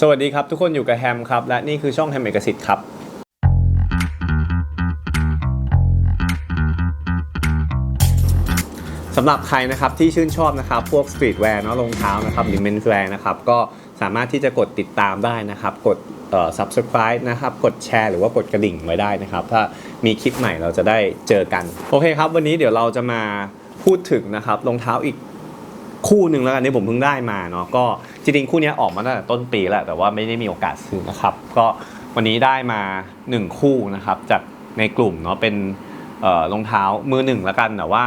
สวัสดีครับ ทุกคนอยู่กับแฮมครับ และนี่คือช่องแฮมเอกสิทธิ์ครับ สำหรับใครนะครับที่ชื่นชอบนะครับ พวกสตรีทแวร์เนาะรองเท้านะครับหรือเมนส์แวร์นะครับ ก็สามารถที่จะกดติดตามได้นะครับ กดเอ่อ subscribe นะครับ กดแชร์หรือว่ากดกระดิ่งไว้ได้นะครับ ถ้ามีคลิปใหม่เราจะได้เจอกัน โอเคครับ วันนี้เดี๋ยวเราจะมาพูดถึงนะครับรองเท้าอีก คู่หนึ่งแล้วกันที่ผมเพิ่งได้มาเนาะก็จริงๆคู่นี้ออกมาตั้งแต่ต้นปีแล้วแต่ว่าไม่ได้มีโอกาสซื้อนะครับก็วันนี้ได้มา 1 คู่นะครับจากในกลุ่มเนาะเป็นรองเท้ามือหนึ่งแล้วกันแต่ว่า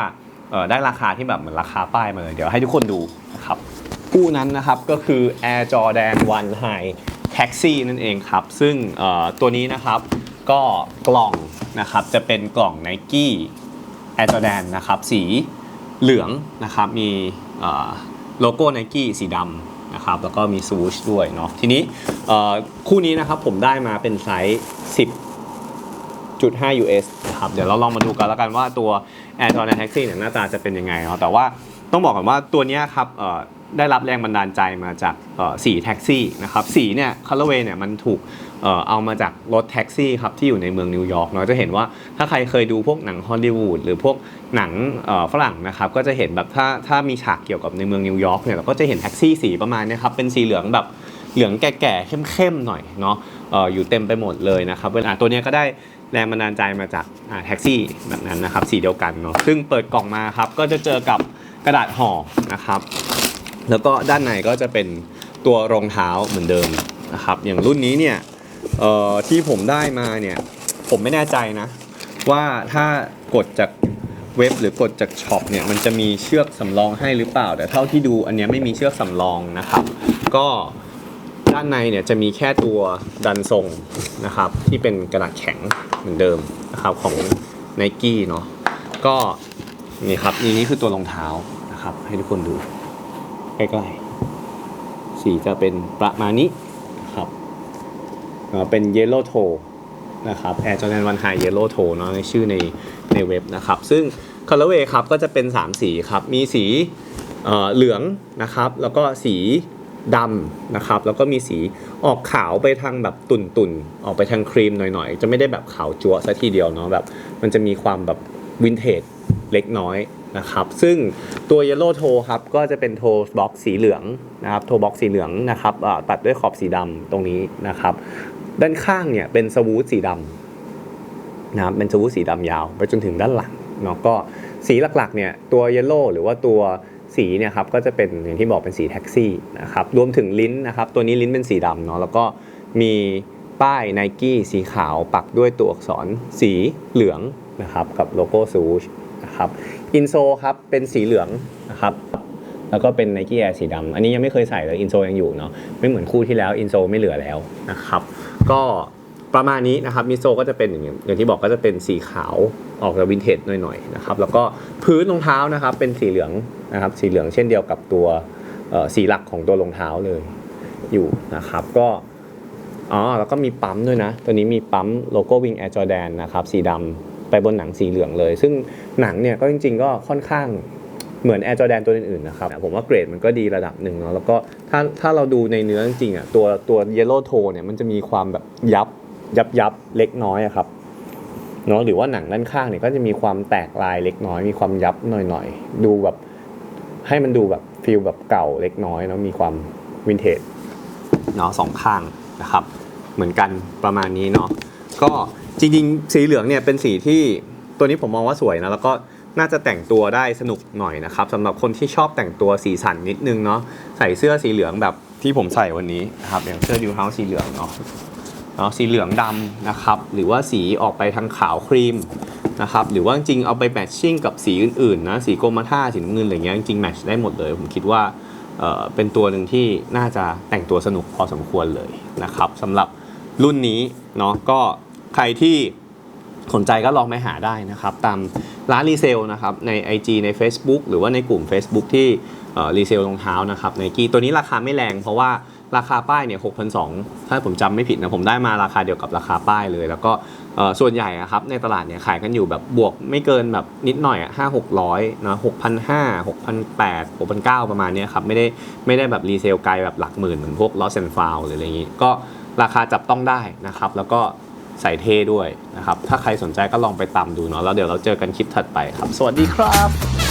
ได้ราคาที่แบบเหมือนราคาป้ายมาเลย เดี๋ยวให้ทุกคนดูนะครับคู่นั้นนะครับก็คือ Air Jordan 1 High Taxi นั่นเองครับ ซึ่งตัวนี้นะครับก็กล่องนะครับจะเป็นกล่อง Nike Air Jordan นะครับสี เหลืองนะครับมีโลโก้ไนกี้สีดำนะครับแล้วก็มีซูชด้วยเนาะทีนี้คู่นี้นะครับผมได้มาเป็นไซส์ 10.5 US ครับเดี๋ยวเราลองมาดูกันแล้วกันว่าตัว Air Jordan Taxi เนี่ยหน้าตาจะเป็นยังไงเนาะแต่ว่าต้องบอกก่อนว่าตัวนี้ครับได้รับแรงบันดาลใจมาจากสีแท็กซี่นะครับสีเนี่ยคัลเลเวย์เนี่ยมันถูก เอามาจากรถแท็กซี่ครับที่อยู่ในเมืองนิวยอร์กเนาะจะเห็นว่าถ้าใครเคยดูพวกหนังฮอลลีวูดหรือพวกหนังฝรั่งนะครับก็จะเห็นแบบถ้าถ้ามีฉากเกี่ยวกับในเมืองนิวยอร์กเนี่ยเราก็จะเห็นแท็กซี่สีประมาณนี้ครับเป็นสีเหลืองแบบเหลืองแก่ๆเข้มๆหน่อยเนาะออยู่เต็มไปหมดเลยนะครับเวลาตัวนี้ก็ได้แรงบันดาลใจมาจากแท็กซี่แบบนั้นนะครับสีเดียวกันเนาะซึ่งเปิดกล่องมาครับก็จะเจอกับกระดาษห่อนะครับ แล้วก็ด้านในก็จะเป็นตัวรองเท้าเหมือนเดิมนะครับอย่างรุ่นนี้เนี่ย เอ่อที่ผมได้มาเนี่ย ผมไม่แน่ใจนะ ว่าถ้ากดจากเว็บหรือกดจากช็อปเนี่ยมันจะมีเชือกสำรองให้หรือเปล่า แต่เท่าที่ดูอันเนี้ยไม่มีเชือกสำรองนะครับ ก็ด้านในเนี่ยจะมีแค่ตัวดันทรงนะครับ ที่เป็นกระดาษแข็งเหมือนเดิมนะครับของ n i กี้เนาะก็นี่ครับนี่นี่คือตัวรองเท้านะครับ ให้ทุกคนดูใกล้ๆสีจะเป็นประมาณนี้ เป็น Yellow Toe นะครับ Air Jordan 1 High Yellow Toe เนาะในชื่อในในเว็บนะครับ ซึ่ง Colorway ครับก็จะเป็น 3 สีครับ มีสีเเหลืองนะครับ แล้วก็สีดำนะครับ แล้วก็มีสีออกขาวไปทางแบบตุ่นตุ่นๆ ออกไปทางครีมหน่อยๆ จะไม่ได้แบบขาวจั๊วซะทีเดียวเนาะแบบมันจะมีความแบบวินเทจเล็กน้อย นะครับ ซึ่งตัว Yellow Toe ครับก็จะเป็นโทบ็อกสีเหลืองนะครับโทบ็อกสีเหลืองนะครับตัดด้วยขอบสีดำตรงนี้นะครับ ด้านข้างเนี่ยเป็นสวูทสีดำนะครับเป็นสวูทสีดำยาว ไปจนถึงด้านหลังเนาะก็สีหลักๆเนี่ยตัวเยลโล่หรือว่าตัวสีเนี่ยครับก็จะเป็นอย่างที่บอกเป็นสีแท็กซี่นะครับรวมถึงลิ้นนะครับตัวนี้ลิ้นเป็นสีดำเนาะแล้วก็มีป้าย n i กี้สีขาวปักด้วยตัวอักษรสีเหลืองนะครับกับโลโก้ซูชนะครับ อินโซครับเป็นสีเหลืองนะครับแล้วก็เป็น Nike Air สีดำอันนี้ยังไม่เคยใส่เลยอินโซยังอยู่เนาะไม่เหมือนคู่ที่แล้วอินโซไม่เหลือแล้วนะครับก็ประมาณนี้นะครับมิโซก็จะเป็นอย่างอย่างที่บอกก็จะเป็นสีขาวออกจากวินเทจหน่อยๆนะครับแล้วก็พื้นรองเท้านะครับเป็นสีเหลืองนะครับสีเหลืองเช่นเดียวกับตัวสีหลักของตัวรองเท้าเลยอยู่นะครับก็อ๋อแล้วก็มีปั๊มด้วยนะ ตัวนี้มีปั๊มโลโก้วิงแอร์จอแดนนะครับสีดำ บนหนังสีเหลืองเลย ซึ่งหนังเนี่ยก็จริง ๆ ก็ค่อนข้างเหมือน Air Jordan ตัวอื่นๆนะครับผมว่าเกรดมันก็ดีระดับหนึ่งเนาะแล้วก็ถ้าถ้าเราดูในเนื้อจริงๆอะตัวตัว Yellow Toe เนี่ยมันจะมีความแบบยับยับยับเล็กน้อยอะครับเนาะหรือว่าหนังด้านข้างเนี่ยก็จะมีความแตกลายเล็กน้อย มีความยับหน่อยๆ ดูแบบให้มันดูแบบฟีลแบบเก่าเล็กน้อยเนาะมีความวินเทจเนาะสองข้างนะครับ เหมือนกันประมาณนี้เนาะ ก็จริงๆ สีเหลืองเนี่ยเป็นสีที่ตัวนี้ผมมองว่าสวยนะ แล้วก็น่าจะแต่งตัวได้สนุกหน่อยนะครับสำหรับคนที่ชอบแต่งตัวสีสันนิดนึงเนาะใส่เสื้อสีเหลืองแบบที่ผมใส่วันนี้นะครับอย่างเสื้อดิวเฮาส์สีเหลืองเนาะเนาะสีเหลืองดำนะครับหรือว่าสีออกไปทางขาวครีมนะครับหรือว่าจริงเอาไปแมทชิ่งกับสีอื่นๆนะสีโกรมาท่าสีน้ำเงินอะไรเงี้ยจริงแมทช์ได้หมดเลย ผมคิดว่าเออเป็นตัวหนึ่งที่น่าจะแต่งตัวสนุกพอสมควรเลยนะครับสำหรับ รุ่นนี้เนาะก็ใครที่สนใจก็ลองไปหาได้นะครับ ตามร้านรีเซลนะครับใน IG ใน Facebook หรือว่าในกลุ่ม Facebook ที่รีเซลรองเท้านะครับไนกี้ตัวนี้ราคาไม่แรงเพราะว่าราคาป้ายเนี่ย6,200ถ้าผมจำไม่ผิดนะ ผมได้มาราคาเดียวกับราคาป้ายเลย แล้วก็ส่วนใหญ่อะครับในตลาดเนี่ยขายกันอยู่แบบบวกไม่เกินแบบนิดหน่อยอะห้าหกร้อยนะหกพันห้าหกพันแปดหกพันเก้าประมาณนี้ครับ ไม่ได้ไม่ได้แบบรีเซลไกลแบบหลักหมื่นเหมือนพวกลอสแอนฟาวหรืออะไรอย่างงี้ก็ ราคาจับต้องได้นะครับ แล้วก็ใส่เท่ด้วยนะครับ ถ้าใครสนใจก็ลองไปตามดูเนาะแล้วเดี๋ยวเราเจอกันคลิปถัดไปครับ สวัสดีครับ